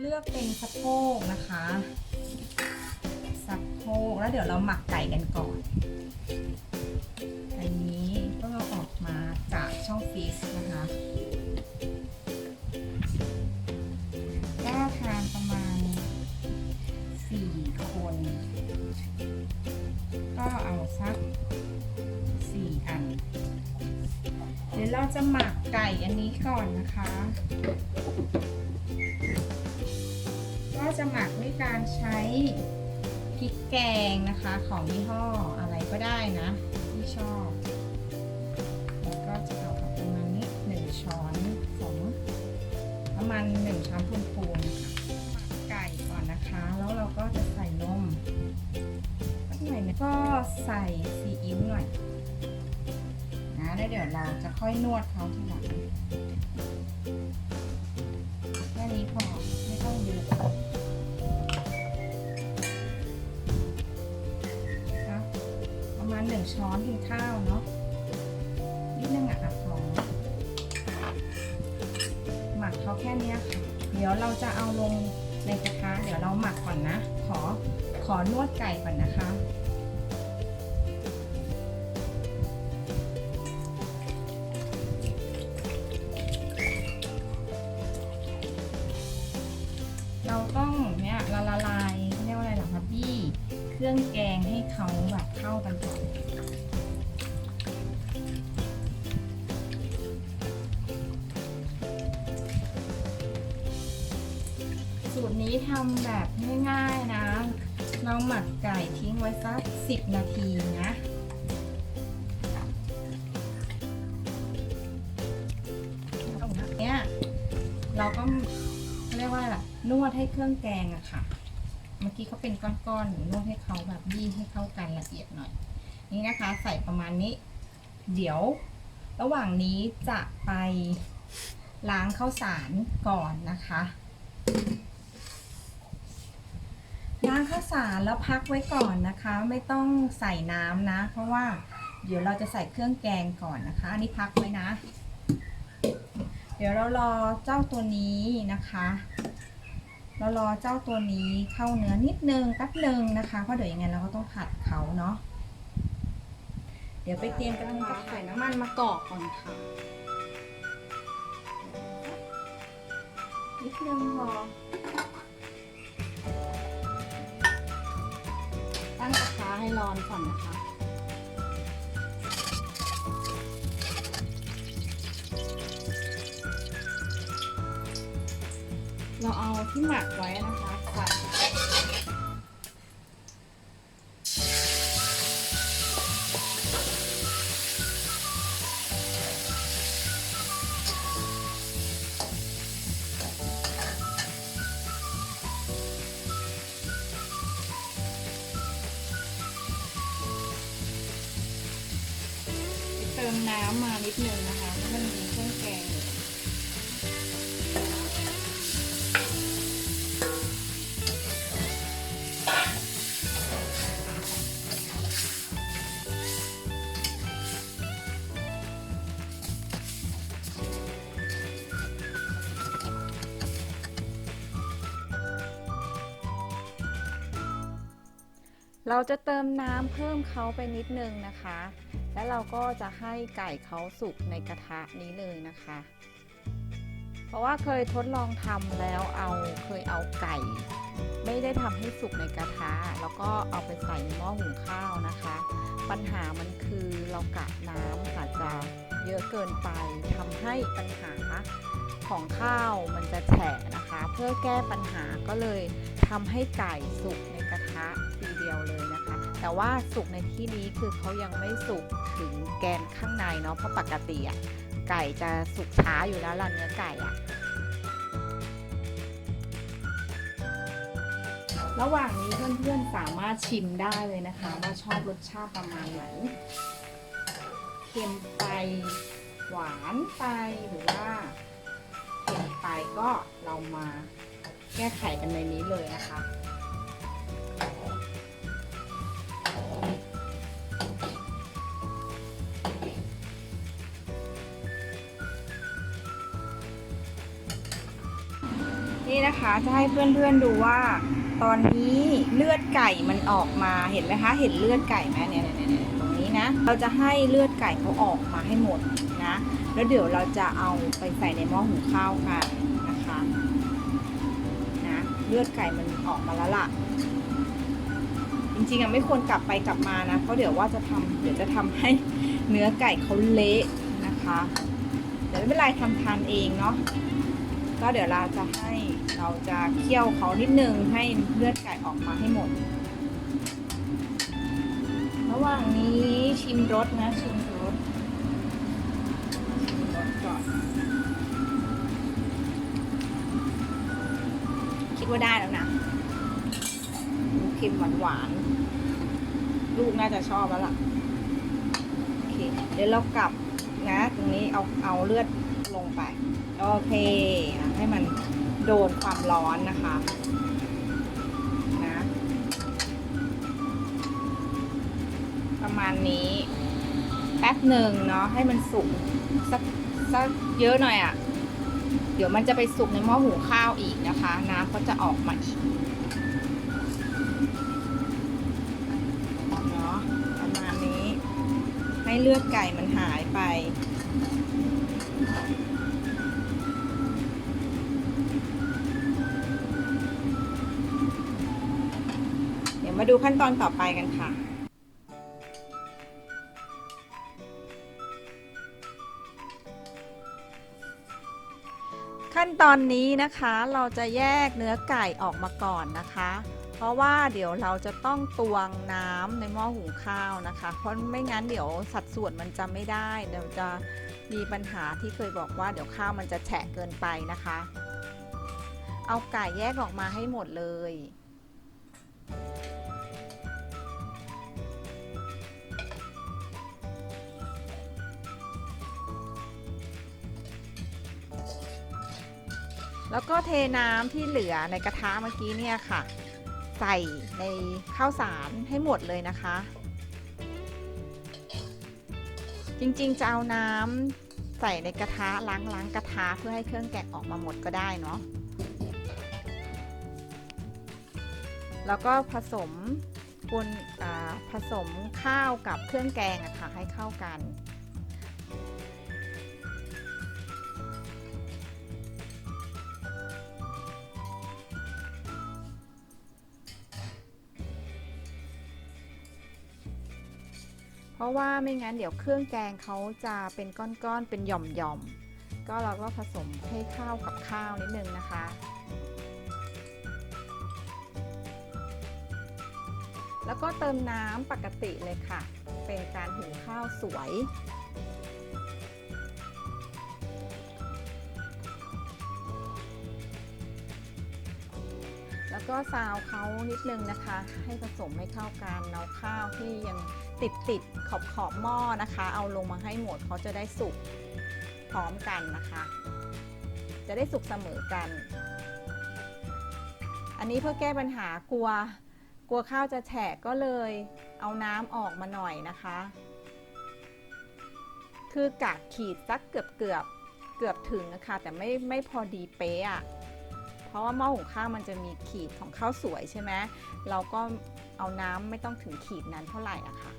เลือกเป็นสะโพกนะคะสะโพกแล้วเดี๋ยวเราหมักไก่กันก่อนอันนี้ก็เอาออกมาจากช่องฟรีซนะคะก็ทานประมาณ 4 คน ก็เอาสัก 4 อัน เดี๋ยวเราจะหมักไก่อันนี้ก่อนนะคะ ก็จะหมักด้วยการใช้พริกแกงนะคะของยี่ห้ออะไรก็ได้นะที่ชอบ แล้วก็จะเอาประมาณนี้หนึ่งช้อนของประมาณหนึ่งช้อนพูนๆนะคะหมักไก่ก่อนนะคะ แล้วเราก็จะใส่นมกหน่อยนะก็ใส่ซีอิ๊วหน่อยนะแล้วเดี๋ยวเราจะค่อยนวดเขาทีหลัง ช้อนกินข้าวเนาะนิดนึงอะอะพอหมักเขาแค่นี้ค่ะ เดี๋ยวเราจะเอาลงในกระทะเดี๋ยวเราหมักก่อนนะ ขอขอนวดไก่ก่อนนะคะเราต้องเนี่ยละลายเรียกว่าอะไรหรอพี่เครื่องแกงให้เขาแบบเข้ากันก่อน สูตรนี้ทำแบบง่ายๆนะเราหมักไก่ทิ้งไว้สักสิบนาทีนะเนี่ยเราก็เรียกว่าอะไรล่ะนวดให้เครื่องแกงอะค่ะ เมื่อกี้เขาเป็นก้อนๆหนูนวดให้เขาแบบบี้ให้เข้ากันละเอียดหน่อย นี่นะคะ ใส่ประมาณนี้ เดี๋ยว ระหว่างนี้จะไปล้างข้าวสารก่อนนะคะ ล้างข้าวสารแล้วพักไว้ก่อนนะคะ ไม่ต้องใส่น้ำนะ เพราะว่าเดี๋ยวเราจะใส่เครื่องแกงก่อนนะคะอันนี้พักไว้นะ เดี๋ยวเรารอเจ้าตัวนี้นะคะเรารอเจ้าตัวนี้เข้าเนื้อนิดนึงแป๊บนึงนะคะเพราะเดี๋ยวยังไงเราก็ต้องผัดเขาเนาะเดี๋ยวไปเตรียมกระทงกับใส่น้ำมันมากอกก่อนค่ะนิดนึงพอ ตั้งกระทะให้ร้อนก่อนนะคะ เราเอาที่หมักไว้นะคะใส่ น้ำมานิดนึงนะคะให้มันมีเครื่องแก่เราจะเติมน้ำเพิ่มเขาไปนิดนึงนะคะ แล้วเราก็จะให้ไก่เขาสุกในกระทะนี้เลยนะคะ เพราะว่าเคยทดลองทำแล้วเอาเคยเอาไก่ ไม่ได้ทำให้สุกในกระทะ แล้วก็เอาไปใส่หม้อหุงข้าวนะคะ ปัญหามันคือเรากะน้ำอาจจะเยอะเกินไปทำให้ปัญหาของข้าวมันจะแฉะนะคะ เพื่อแก้ปัญหาก็เลยทำให้ไก่สุกใน แต่ว่าสุกในที่นี้คือเขายังไม่สุกถึงแกนข้างในเนาะเพราะปกติอะไก่จะสุกช้าอยู่แล้วล่ะเนื้อไก่อะระหว่างนี้เพื่อนๆสามารถชิมได้เลยนะคะ ว่าชอบรสชาติประมาณไหนเค็มไปหวานไปหรือว่าเค็มไปก็เรามาแก้ไขกันในนี้เลยนะคะ จะให้เพื่อนๆดูว่า ตอนนี้เลือดไก่มันออกมาเห็นไหมคะ เห็นเลือดไก่ไหมเนี่ยตรงนี้นะเราจะให้เลือดไก่เขาออกมาให้หมดนะ แล้วเดี๋ยวเราจะเอาไปใส่ในหม้อหุงข้าวกันนะคะนะเลือดไก่มันออกมาแล้วล่ะ จริงๆอะไม่ควรกลับไปกลับมานะเพราะเดี๋ยวว่าจะทำเดี๋ยวจะทำให้เนื้อไก่เขาเละนะคะเดี๋ยวไม่เป็นไรทำทานเองเนาะ ก็เดี๋ยวเราจะให้เราจะเคี่ยวเขานิดนึงให้เลือดไก่ออกมาให้หมด ระหว่างนี้ชิมรสนะชิมรสชิมรสก่อน คิดว่าได้แล้วนะเค็มหวานหวานๆลูกน่าจะชอบแล้วล่ะ โอเค เดี๋ยวเรากลับนะ ตรงนี้เอาเอาเลือด ลงไป โอเคให้มันโดนความร้อนนะคะนะประมาณนี้ แป๊บหนึ่งเนาะให้มันสุกสักสักเยอะหน่อยอะ่ะ เดี๋ยวมันจะไปสุกในหม้อหุงข้าวอีกนะคะ น้ำก็จะออกมาอีกเนาะประมาณนี้ ให้เลือดไก่มันหายไป ดี๋ยวมาดูขั้นตอนต่อไปกันค่ะขั้นตอนนี้นะคะเราจะแยกเนื้อไก่ออกมาก่อนนะคะ เพราะว่าเดี๋ยวเราจะต้องตวงน้ำในหม้อหุงข้าวนะคะ เพราะไม่งั้นเดี๋ยวสัดส่วนมันจะไม่ได้เดี๋ยวจะมีปัญหาที่เคยบอกว่าเดี๋ยวข้าวมันจะแฉะเกินไปนะคะ เอาไก่แยกออกมาให้หมดเลย แล้วก็เทน้ำที่เหลือในกระทะเมื่อกี้เนี่ยค่ะ ใส่ในข้าวสารให้หมดเลยนะคะ จริงๆจะเอาน้ำใส่ในกระทะล้างล้างกระทะเพื่อให้เครื่องแกงออกมาหมดก็ได้เนาะแล้วก็ผสมปนผสมข้าวกับเครื่องแกงอะค่ะให้เข้ากัน ราะว่าไม่งั้นเดี๋ยวเครื่องแกงเขาจะเป็นก้อนๆ เป็นหย่อมๆ ก็เราก็ผสมให้ข้าวกับข้าวนิดนึงนะคะ แล้วก็เติมน้ำปกติเลยค่ะ เป็นการหุงข้าวสวยแล้วก็ซาวเขานิดนึงนะคะ ให้ผสมให้เข้ากันเอาข้าวที่ยัง ติดติดขอบขอบหม้อนะคะ เอาลงมาให้หมดเขาจะได้สุกพร้อมกันนะคะ จะได้สุกเสมอกัน อันนี้เพื่อแก้ปัญหากลัว กลัวข้าวจะแฉะก็เลยเอาน้ำออกมาหน่อยนะคะ คือกะขีดสักเกือบเกือบเกือบถึงนะคะ แต่ไม่ไม่พอดีเป๊ะอะเพราะว่าหม้อหุงข้าวมันจะมีขีดของข้าวสวยใช่ไหมเราก็เอาน้ำไม่ต้องถึงขีดนั้นเท่าไหร่อะค่ะ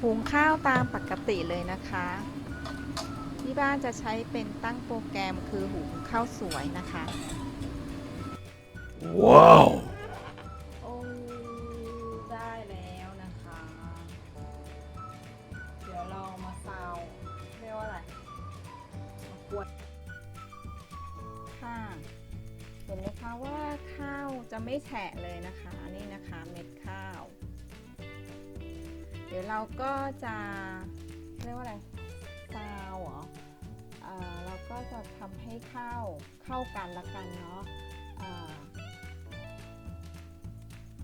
หุงข้าวตามปกติเลยนะคะ ที่บ้านจะใช้เป็นตั้งโปรแกรมคือหุงข้าวสวยนะคะ Wow! โอ้ได้แล้วนะคะ เดี๋ยวเรามาซาวเรียกว่าอะไรมากวนค่ะเห็นไหมคะว่าข้าวจะไม่แฉะเลย ก็จะเรียกว่าอะไรซาวเหรออ่าเราก็จะทำให้ข้าวเข้ากันละกันเนาะอ่า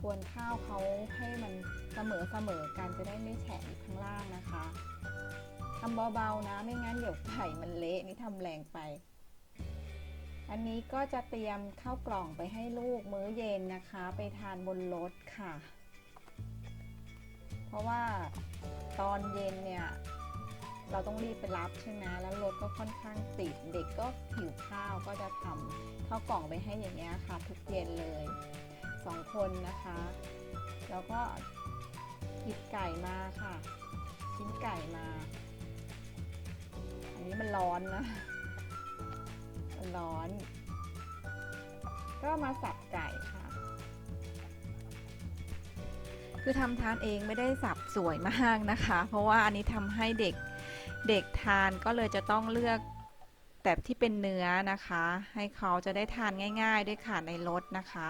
กวนข้าวเขาให้มันเสมอเสมอกันจะได้ไม่แฉะอยู่ข้างล่างนะคะทำเบาๆนะไม่งั้นเดี๋ยวไข่มันเละนี่ทำแรงไป อันนี้ก็จะเตรียมข้าวกล่องไปให้ลูกมื้อเย็นนะคะ ไปทานบนรถค่ะ เพราะว่าตอนเย็นเนี่ยเราต้องรีบไปรับใช่ไหมแล้วรถก็ค่อนข้างติด เด็กก็หิวข้าวก็จะทำข้าวกล่องไปให้อย่างเงี้ยค่ะ ทุกเย็นเลยสองคนนะคะ แล้วก็หยิบไก่มาค่ะ ชิ้นไก่มา อันนี้มันร้อนนะ มันร้อน ก็มาสับไก่ค่ะ คือทำทานเองไม่ได้สับสวยมากนะคะ เพราะว่าอันนี้ทำให้เด็กเด็กทานก็เลยจะต้องเลือกแต่ที่เป็นเนื้อนะคะ ให้เขาจะได้ทานง่าย ๆ ด้วยค่ะในรถนะคะ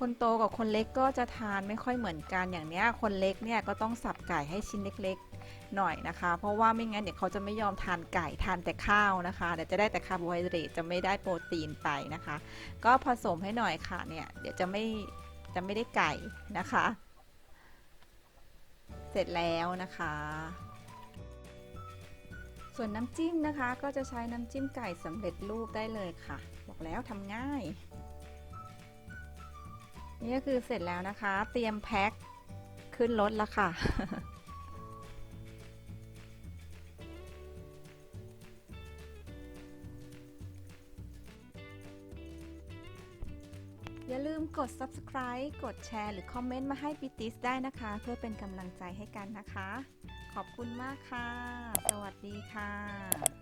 คนโตกับคนเล็กก็จะทานไม่ค่อยเหมือนกันอย่างเนี้ย คนเล็กเนี่ยก็ต้องสับไก่ให้ชิ้นเล็กๆ หน่อยนะคะ เพราะว่าไม่งั้นเดี๋ยวเขาจะไม่ยอมทานไก่ทานแต่ข้าวนะคะเดี๋ยวจะได้แต่คาร์โบไฮเดรตจะไม่ได้โปรตีนไปนะคะ ก็ผสมให้หน่อยค่ะเนี่ยเดี๋ยวจะไม่จะไม่ได้ไก่นะคะ เสร็จแล้วนะคะส่วนน้ำจิ้มนะคะก็จะใช้น้ำจิ้มไก่สำเร็จรูปได้เลยค่ะ บอกแล้วทำง่าย นี่ก็คือเสร็จแล้วนะคะ เตรียมแพ็คขึ้นรถแล้วค่ะ อย่าลืมกด subscribe กดแชร์หรือคอมเมนต์มาให้ปิติสได้นะคะ เพื่อเป็นกำลังใจให้กันนะคะ ขอบคุณมากค่ะ สวัสดีค่ะ